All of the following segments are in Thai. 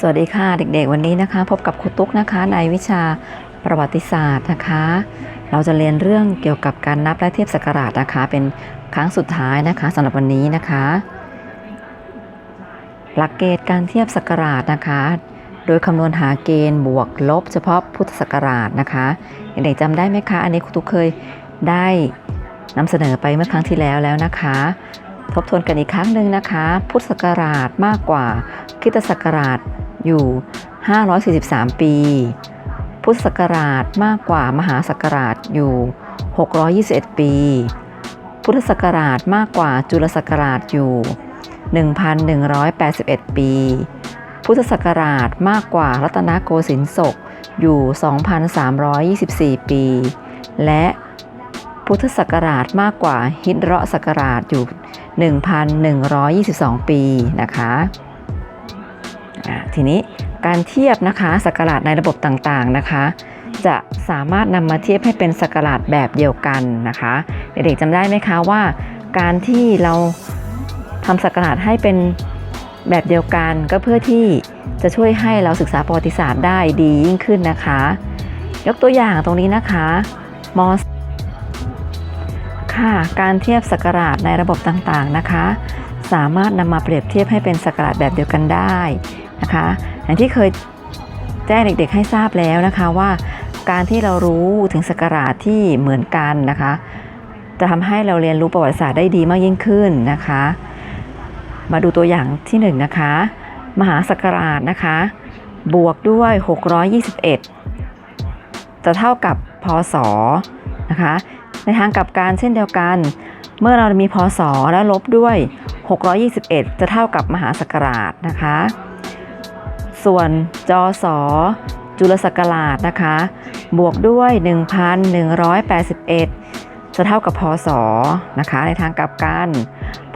สวัสดีค่ะเด็กๆ วันนี้นะคะ พบกับครูตุ๊กนะคะในวิชาประวัติศาสตร์นะคะ เราจะเรียนเรื่องเกี่ยวกับการนับและเทียบศักราชนะคะ เป็นครั้งสุดท้ายนะคะสำหรับวันนี้นะคะ หลักเกณฑ์การเทียบศักราชนะคะ โดยคำนวณหาเกณฑ์บวกลบ เฉพาะพุทธศักราชนะคะเด็กๆจำได้ไหมคะ อันนี้ครูตุ๊กเคยได้นำเสนอไปเมื่อครั้งที่แล้วแล้วนะคะ ทบทวนกันอีกครั้งหนึ่งนะคะ พุทธศักราชมากกว่าคิตศักราชอยู่ 543 ปี พุทธศักราชมากกว่ามหาศักราชอยู่ 621 ปี พุทธศักราชมากกว่าจุลศักราชอยู่ 1,181 ปี พุทธศักราชมากกว่ารัตนโกสินทร์ศกอยู่ 2,324 ปี และพุทธศักราชมากกว่าฮิตเราะศักราชอยู่ 1,122 ปีนะคะทีนี้การเทียบนะคะศักราชในระบบต่างๆนะคะ จะสามารถนำมาเทียบให้เป็นศักราชแบบเดียวกันนะคะเด็กๆจำได้ไหมคะว่า การที่เราทำศักราชให้เป็นแบบเดียวกันก็เพื่อที่จะช่วยให้เราศึกษาประวัติศาสตร์ได้ดียิ่งขึ้นนะคะ ยกตัวอย่างตรงนี้นะคะมอ ค่ะ การเทียบศักราชในระบบต่างๆนะคะ สามารถนำมาเปรียบเทียบให้เป็นศักราชแบบเดียวกันได้นะคะอย่างที่เคยแจ้งเด็กๆให้ทราบแล้วนะคะว่า การที่เรารู้ถึงศักราชที่เหมือนกันนะคะ จะทำให้เราเรียนรู้ประวัติศาสตร์ได้ดีมากยิ่งขึ้นนะคะ มาดูตัวอย่างที่1นงนะคะ มหาศักราชนะคะ บวกด้วย 621 จะเท่ากับพศนะคะ ในทางกลับกันเช่นเดียวกัน เมื่อเรามีพศแล้วลบด้วย 621 จะเท่ากับมหาศักราชนะคะ ส่วนจศจุลศักราชนะคะ บวกด้วย 1,181 จะเท่ากับพศนะคะ ในทางกลับกัน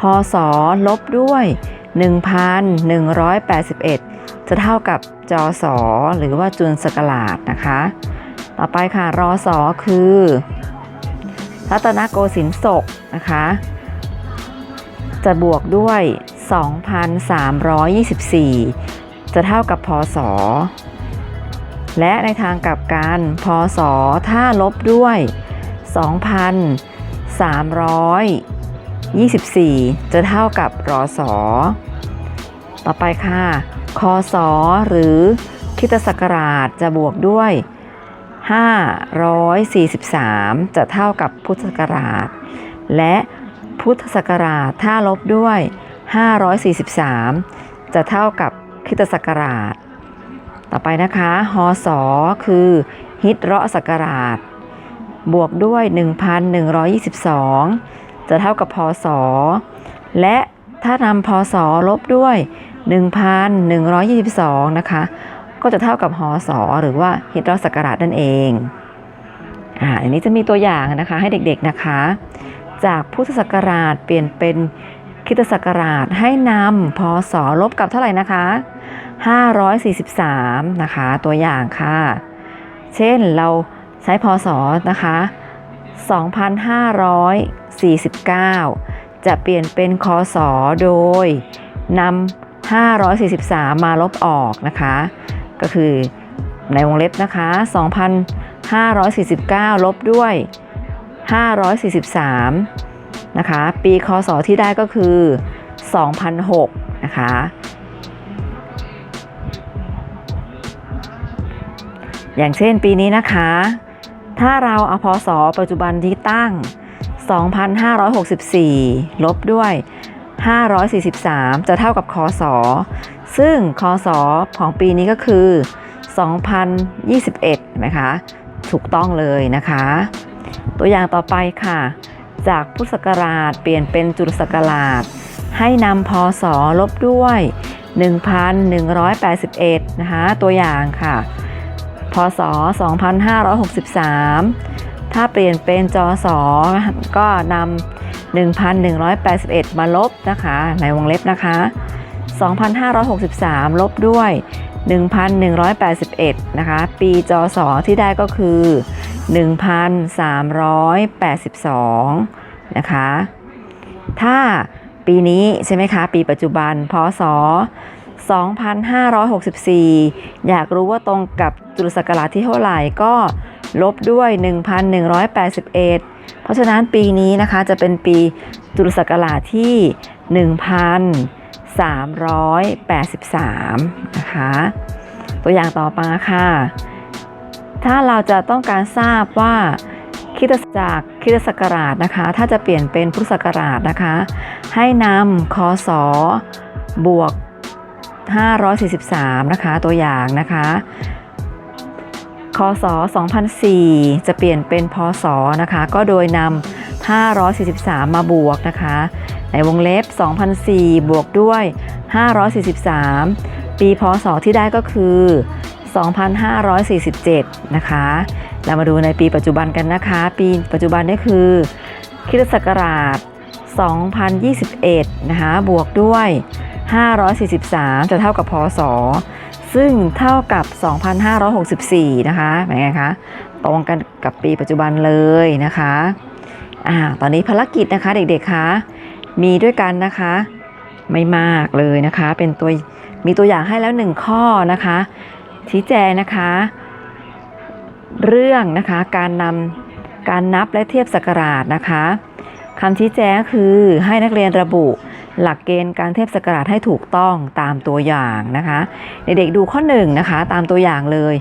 พศลบด้วย 1,181 จะเท่ากับจศหรือว่าจุลศักราชนะคะ ต่อไปค่ะรอสอคือ รัตนโกสินทร์ศกนะคะ จะบวกด้วย 2,324 จะเท่ากับพศ และในทางกลับกันพศถ้าลบด้วย 2,324 จะเท่ากับรอสอต่อไปค่ะคศหรือคิตศักราชจะบวกด้วย 543 จะเท่ากับพุทธศักราช และพุทธศักราชถ้าลบด้วย 543 จะเท่ากับคริสตศักราช ต่อไปนะคะฮศคือ ฮิตเราะศักราช บวกด้วย 1,122 จะเท่ากับพศ และถ้านำพศลบด้วย 1,122 นะคะ ก็จะเท่ากับหอสอหรือว่าฮิตรศักราชนั่นเองอ่าอันนี้จะมีตัวอย่างนะคะให้เด็กๆนะคะ จากพุทธศักราชเปลี่ยนเป็นคิตศักราชให้นำพศลบกับเท่าไหร่นะคะ 543 นะคะ ตัวอย่างค่ะ เช่นเราใช้พศนะคะ 2549 จะเปลี่ยนเป็นคศโดยนำ543 มาลบออกนะคะ ก็คือในวงเล็บนะคะ 2,549 ลบด้วย 543 นะคะ ปีคศที่ได้ก็คือ 2006 นะคะ อย่างเช่นปีนี้นะคะ ถ้าเราเอาพศปัจจุบันที่ตั้ง 2,564 ลบด้วย 543 จะเท่ากับคศ ซึ่งคศของปีนี้ก็คือ 2021เห็นไหมคะถูกต้องเลยนะคะ ตัวอย่างต่อไปค่ะ จากพุทธศักราชเปลี่ยนเป็นจุลศักราช ให้นำพศลบด้วย 1,181 นะคะ ตัวอย่างค่ะ พศ 2563 ถ้าเปลี่ยนเป็นจศก็นำ1,181 มาลบนะคะ ในวงเล็บนะคะ 2,563 ลบด้วย 1,181 นะคะ ปีจศที่ได้ก็คือ 1,382 นะคะ ถ้าปีนี้ใช่ไหมคะ ปีปัจจุบันพศ2564 อยากรู้ว่าตรงกับจุลศักราชที่เท่าไหร่ก็ลบด้วย 1,181 เพราะฉะนั้นปีนี้นะคะจะเป็นปีจุลศักราชที่ 1,000 383 นะคะ ตัวอย่างต่อมาค่ะ ถ้าเราจะต้องการทราบว่าคิดจากคิดศักราชนะคะ ถ้าจะเปลี่ยนเป็นพุทธศักราชนะคะ ให้นำคศบวก 543 นะคะ ตัวอย่างนะคะคศ 2004 จะเปลี่ยนเป็นพศนะคะ ก็โดยนำ543 มาบวกนะคะ ในวงเล็บ 2004 บวกด้วย 543 ปีพศที่ได้ก็คือ 2547 นะคะ เรามาดูในปีปัจจุบันกันนะคะ ปีปัจจุบันนี่คือคริสตศักราช 2021 นะคะ บวกด้วย 543 จะเท่ากับพศ ซึ่งเท่ากับ 2,564 นะคะเป็นไงคะ ตรงกันกับปีปัจจุบันเลยนะคะอ่าตอนนี้ภารกิจนะคะเด็กๆคะ มีด้วยกันนะคะ ไม่มากเลยนะคะ เป็นตัวมีตัวอย่างให้แล้วหนึ่งข้อนะคะ ชี้แจงนะคะ เรื่องนะคะการนำการนับและเทียบศักราชนะคะคำชี้แจงคือให้นักเรียนระบุหลักเกณฑ์การเทียบศักราชให้ถูกต้องตามตัวอย่างนะคะ เด็กๆดูข้อ1นงนะคะตามตัวอย่างเลย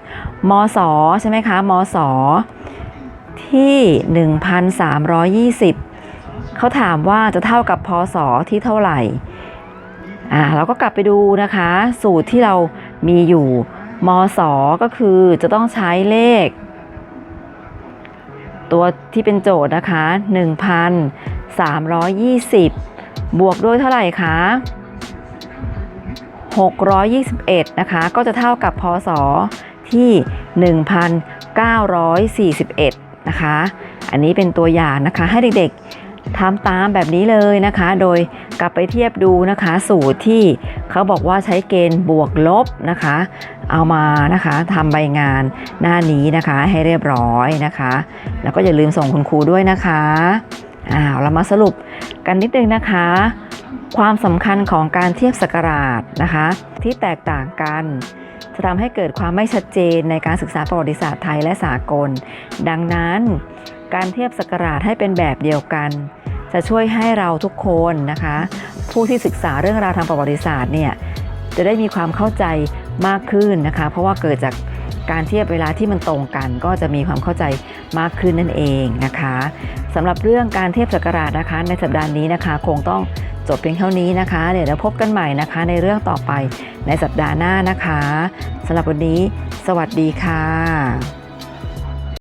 มศใช่ไหมคะมศที่ 1,320 เขาถามว่าจะเท่ากับพศที่เท่าไหร่อ่าเราก็กลับไปดูนะคะ สูตรที่เรามีอยู่มศก็คือจะต้องใช้เลข ตัวที่เป็นโจทย์นะคะ 1,320 บวกด้วยเท่าไหร่คะ621 นะคะ ก็จะเท่ากับพศที่ 1,941 นะคะ อันนี้เป็นตัวอย่างนะคะให้เด็กๆ ทำตามแบบนี้เลยนะคะ โดยกลับไปเทียบดูนะคะสูตรที่เขาบอกว่าใช้เกณฑ์บวกลบนะคะ เอามานะคะทำใบงานหน้านี้นะคะให้เรียบร้อยนะคะ แล้วก็อย่าลืมส่งคุณครูด้วยนะคะอ้าวเรามาสรุปกันนิดนึงนะคะ ความสำคัญของการเทียบศักราชนะคะ ที่แตกต่างกันจะทำให้เกิดความไม่ชัดเจนในการศึกษาประวัติศาสตร์ไทยและสากล ดังนั้น การเทียบศักราชให้เป็นแบบเดียวกัน จะช่วยให้เราทุกคนนะคะ ผู้ที่ศึกษาเรื่องราวทางประวัติศาสตร์เนี่ยจะได้มีความเข้าใจมากขึ้นนะคะ เพราะว่าเกิดจากการเทียบเวลาที่มันตรงกัน ก็จะมีความเข้าใจมากขึ้นนั่นเองนะคะสำหรับเรื่องการเทียบศักราชนะคะ ในสัปดาห์นี้นะคะ คงต้องจบเพียงเท่านี้นะคะเดี๋ยวเราพบกันใหม่นะคะ ในเรื่องต่อไปในสัปดาห์หน้านะคะสำหรับวันนี้ สวัสดีค่ะ